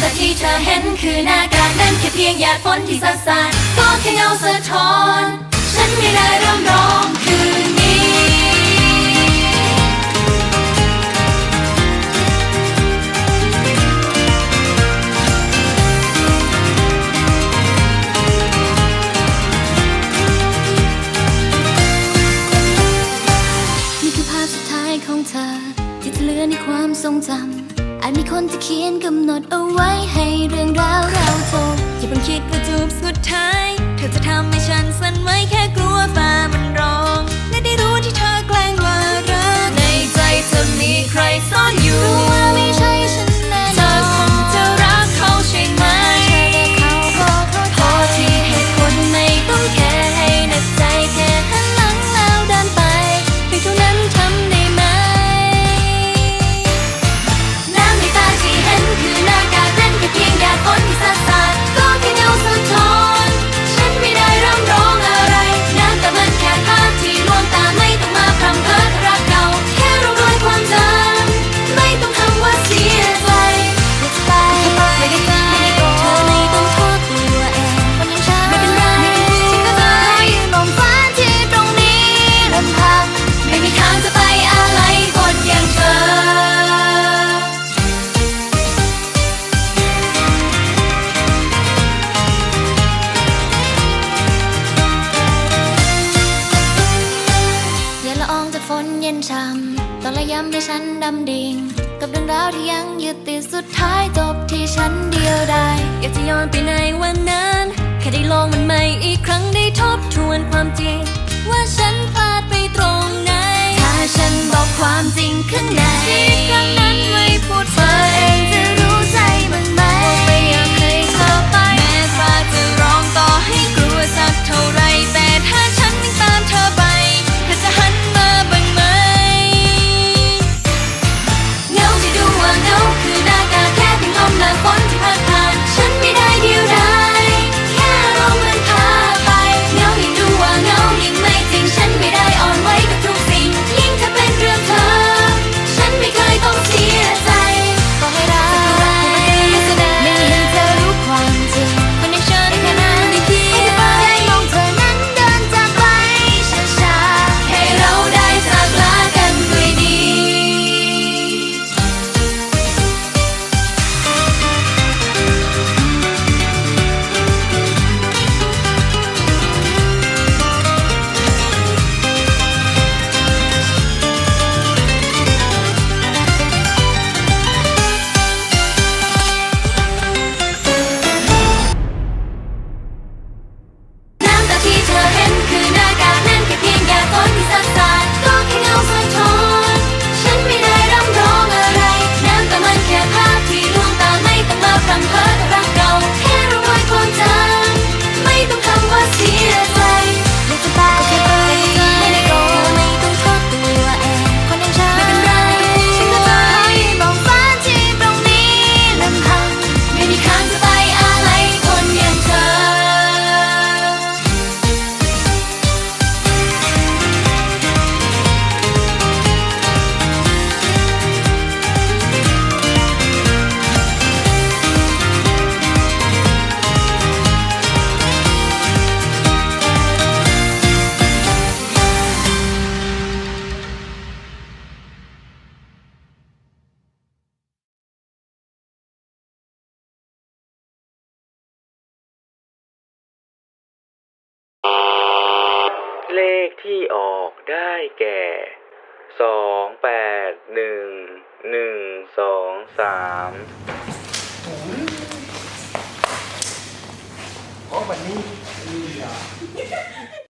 แต่ที่เธอเห็นคือหน้ากากนั้นแค่เพียงหยาดฝนที่สาดสาดก็แค่เงาสะท้อน ฉันไม่ได้ร่ำร้องคืนนี้ นี่คือภาพสุดท้ายของเธอ ที่เลือนในความทรงจำ อาจมีคนจะเขียนกำหนดเอาไว้ให้เรื่องราวเราจบอย่าเพิ่งคิดว่าจูบสุดท้าย เธอจะทำ ย็นช่ำตอนละยำให้ฉันดำดิ่งกับเรื่องราวที่ยังยึดติดสุดท้ายจบที่ฉันเดียวได้ อยากจะย้อนไปในวันนั้น แค่ได้ลองมันใหม่อีกครั้งได้ทบทวนความจริง ว่าฉัน เลขที่ออกได้แก่สองแปดหนึ่งหนึ่งสองสามโอ้วันนี้มีเหร